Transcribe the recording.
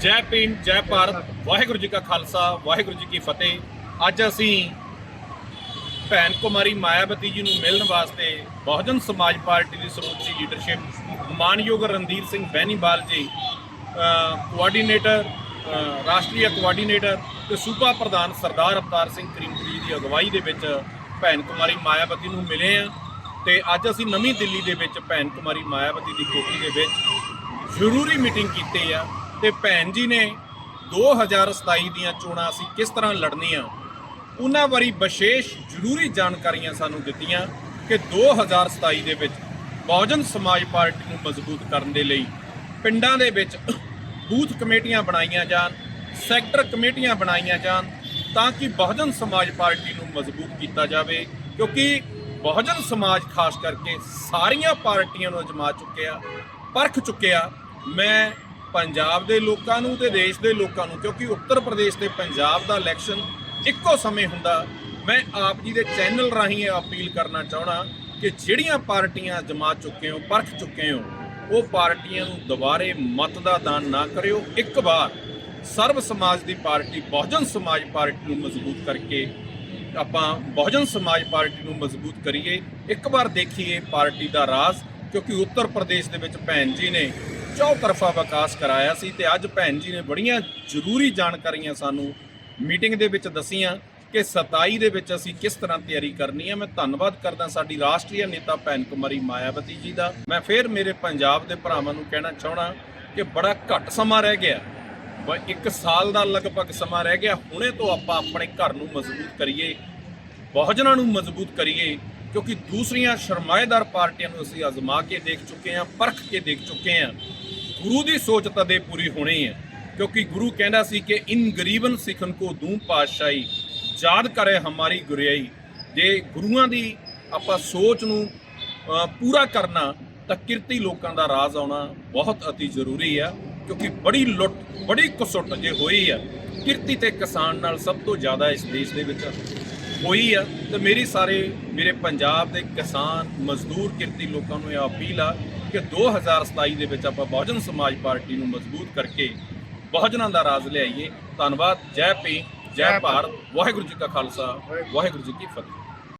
ਜੈ ਭੀਮ ਜੈ ਭਾਰਤ ਵਾਹਿਗੁਰੂ ਜੀ ਕਾ ਖਾਲਸਾ ਵਾਹਿਗੁਰੂ ਜੀ ਕੀ ਫਤਿਹ। ਅੱਜ ਅਸੀਂ ਭੈਣ ਕੁਮਾਰੀ ਮਾਇਆਵਤੀ ਜੀ ਨੂੰ ਮਿਲਣ ਵਾਸਤੇ ਬਹੁਜਨ ਸਮਾਜ ਪਾਰਟੀ ਦੀ ਸਮੁੱਚੀ ਲੀਡਰਸ਼ਿਪ ਮਾਨਯੋਗ ਰਣਧੀਰ ਸਿੰਘ ਬੈਨੀਵਾਲ ਜੀ ਅ, ਕੋਆਰਡੀਨੇਟਰ ਰਾਸ਼ਟਰੀ ਕੋਆਰਡੀਨੇਟਰ ਤੇ ਸੂਬਾ ਪ੍ਰਧਾਨ ਸਰਦਾਰ ਅਵਤਾਰ ਸਿੰਘ ਕਰੀਮਪੁਰੀ ਦੀ ਅਗਵਾਈ ਦੇ ਵਿੱਚ ਭੈਣ ਕੁਮਾਰੀ ਮਾਇਆਵਤੀ ਨੂੰ ਮਿਲੇ ਆ ਤੇ ਅੱਜ ਅਸੀਂ ਨਵੀਂ ਦਿੱਲੀ ਦੇ ਵਿੱਚ ਭੈਣ ਕੁਮਾਰੀ ਮਾਇਆਵਤੀ ਦੀ ਕੋਠੀ ਦੇ ਵਿੱਚ ਜ਼ਰੂਰੀ ਮੀਟਿੰਗ ਕੀਤੀ ਆ। ਤੇ ਭੈਣ ਜੀ ਨੇ 2027 ਦੀਆਂ ਚੋਣਾਂ ਅਸੀਂ ਕਿਸ ਤਰ੍ਹਾਂ ਲੜਨੀਆਂ, ਉਹਨਾਂ ਬਾਰੇ ਵਿਸ਼ੇਸ਼ ਜ਼ਰੂਰੀ ਜਾਣਕਾਰੀਆਂ ਸਾਨੂੰ ਦਿੱਤੀਆਂ ਕਿ 2027 ਦੇ ਵਿੱਚ ਬਹੁਜਨ ਸਮਾਜ ਪਾਰਟੀ ਨੂੰ ਮਜ਼ਬੂਤ ਕਰਨ ਦੇ ਲਈ ਪਿੰਡਾਂ ਦੇ ਵਿੱਚ ਬੂਥ ਕਮੇਟੀਆਂ ਬਣਾਈਆਂ ਜਾਣ, ਸੈਕਟਰ ਕਮੇਟੀਆਂ ਬਣਾਈਆਂ ਜਾਣ ਤਾਂ ਕਿ ਬਹੁਜਨ ਸਮਾਜ ਪਾਰਟੀ ਨੂੰ ਮਜ਼ਬੂਤ ਕੀਤਾ ਜਾਵੇ, ਕਿਉਂਕਿ ਬਹੁਜਨ ਸਮਾਜ ਖਾਸ ਕਰਕੇ ਸਾਰੀਆਂ ਪਾਰਟੀਆਂ ਨੂੰ ਅਜਮਾ ਚੁੱਕਿਆ, ਪਰਖ ਚੁੱਕਿਆ, ਮੈਂ ਪੰਜਾਬ ਦੇ ਲੋਕਾਂ ਨੂੰ ਤੇ ਦੇਸ਼ ਦੇ ਲੋਕਾਂ ਨੂੰ, ਕਿਉਂਕਿ ਉੱਤਰ ਪ੍ਰਦੇਸ਼ ਤੇ ਪੰਜਾਬ ਦਾ ਇਲੈਕਸ਼ਨ ਇੱਕੋ ਸਮੇਂ ਹੁੰਦਾ। ਮੈਂ ਆਪ ਜੀ ਦੇ ਚੈਨਲ ਰਾਹੀਂ ਇਹ ਅਪੀਲ ਕਰਨਾ ਚਾਹਣਾ ਕਿ ਜਿਹੜੀਆਂ ਪਾਰਟੀਆਂ ਜਮਾ ਚੁੱਕੇ ਹੋ, ਪਰਖ ਚੁੱਕੇ ਹੋ, ਉਹ ਪਾਰਟੀਆਂ ਨੂੰ ਦੁਬਾਰੇ ਮਤ ਦਾ ਦਾਨ ਨਾ ਕਰਿਓ। ਇੱਕ ਵਾਰ ਸਰਬ ਸਮਾਜ ਦੀ ਪਾਰਟੀ, ਬਹੁਜਨ ਸਮਾਜ ਪਾਰਟੀ ਨੂੰ ਮਜ਼ਬੂਤ ਕਰਕੇ ਆਪਾਂ ਬਹੁਜਨ ਸਮਾਜ ਪਾਰਟੀ ਨੂੰ ਮਜ਼ਬੂਤ ਕਰੀਏ। ਇੱਕ ਵਾਰ ਦੇਖੀਏ ਪਾਰਟੀ ਦਾ ਰਾਜ਼, ਕਿਉਂਕਿ ਉੱਤਰ ਪ੍ਰਦੇਸ਼ ਦੇ ਵਿੱਚ ਭੈਣ ਜੀ ਨੇ ਚੌਤਰਫਾ ਵਿਕਾਸ ਕਰਾਇਆ ਸੀ ਤੇ ਅੱਜ ਭੈਣ ਜੀ ਨੇ ਬੜੀਆਂ ਜ਼ਰੂਰੀ ਜਾਣਕਾਰੀਆਂ ਸਾਨੂੰ ਮੀਟਿੰਗ ਦੇ ਵਿੱਚ ਦਸੀਆਂ ਕਿ 27 ਦੇ ਵਿੱਚ ਅਸੀਂ ਕਿਸ ਤਰ੍ਹਾਂ ਤਿਆਰੀ ਕਰਨੀ ਹੈ। ਮੈਂ ਧੰਨਵਾਦ ਕਰਦਾ ਸਾਡੀ ਰਾਸ਼ਟਰੀ ਨੇਤਾ ਭੈਣ ਕੁਮਾਰੀ ਮਾਇਆਵਤੀ ਜੀ ਦਾ। ਮੈਂ ਫਿਰ ਮੇਰੇ ਪੰਜਾਬ ਦੇ ਭਰਾਵਾਂ ਨੂੰ ਕਹਿਣਾ ਚਾਹਣਾ ਕਿ ਬੜਾ ਘੱਟ ਸਮਾਂ ਰਹਿ ਗਿਆ। ਬ ਇੱਕ ਸਾਲ ਦਾ ਲਗਭਗ ਸਮਾਂ ਰਹਿ ਗਿਆ। ਹੁਣੇ ਤੋਂ ਆਪਾਂ ਆਪਣੇ ਘਰ ਨੂੰ ਮਜ਼ਬੂਤ ਕਰੀਏ, ਬਹੁਜਨਾਂ ਨੂੰ ਮਜ਼ਬੂਤ ਕਰੀਏ, ਕਿਉਂਕਿ ਦੂਸਰੀਆਂ ਸ਼ਰਮਾਏਦਾਰ ਪਾਰਟੀਆਂ ਨੂੰ ਅਸੀਂ ਅਜ਼ਮਾ ਕੇ ਦੇਖ ਚੁੱਕੇ ਹਾਂ, ਪਰਖ ਕੇ ਦੇਖ ਚੁੱਕੇ ਹਾਂ। ਗੁਰੂ ਦੀ ਸੋਚ ਤਦੇ ਪੂਰੀ ਹੋਣੀ ਹੈ, ਕਿਉਂਕਿ ਗੁਰੂ ਕਹਿੰਦਾ ਸੀ ਕਿ ਇਨ ਗਰੀਬਨ ਸਿੱਖਨ ਕੋ ਦੂੰ ਪਾਤਸ਼ਾਹੀ, ਯਾਦ ਕਰੇ ਹਮਾਰੀ ਗੁਰਿਆਈ। ਜੇ ਗੁਰੂਆਂ ਦੀ ਆਪਾਂ ਸੋਚ ਨੂੰ ਪੂਰਾ ਕਰਨਾ, ਤਾਂ ਕਿਰਤੀ ਲੋਕਾਂ ਦਾ ਰਾਜ ਆਉਣਾ ਬਹੁਤ ਅਤੀ ਜ਼ਰੂਰੀ ਆ, ਕਿਉਂਕਿ ਬੜੀ ਲੁੱਟ, ਬੜੀ ਕਸੁੱਟ ਜੇ ਹੋਈ ਆ, ਕਿਰਤੀ ਤੇ ਕਿਸਾਨ ਨਾਲ ਸਭ ਤੋਂ ਜ਼ਿਆਦਾ ਇਸ ਦੇਸ਼ ਦੇ ਵਿੱਚ ਹੋਈ ਆ ਤੇ ਮੇਰੀ ਸਾਰੇ ਮੇਰੇ ਪੰਜਾਬ ਦੇ ਕਿਸਾਨ ਮਜ਼ਦੂਰ ਕਿਰਤੀ ਲੋਕਾਂ ਨੂੰ ਇਹ ਅਪੀਲ ਆ ਕਿ 2027 ਦੇ ਵਿੱਚ ਆਪਾਂ ਬਹੁਜਨ ਸਮਾਜ ਪਾਰਟੀ ਨੂੰ ਮਜ਼ਬੂਤ ਕਰਕੇ ਬਹੁਜਨਾਂ ਦਾ ਰਾਜ ਲਿਆਈਏ। ਧੰਨਵਾਦ। ਜੈ ਭੀਮ ਜੈ ਭਾਰਤ। ਵਾਹਿਗੁਰੂ ਜੀ ਕਾ ਖਾਲਸਾ ਵਾਹਿਗੁਰੂ ਜੀ ਕੀ ਫਤਿਹ।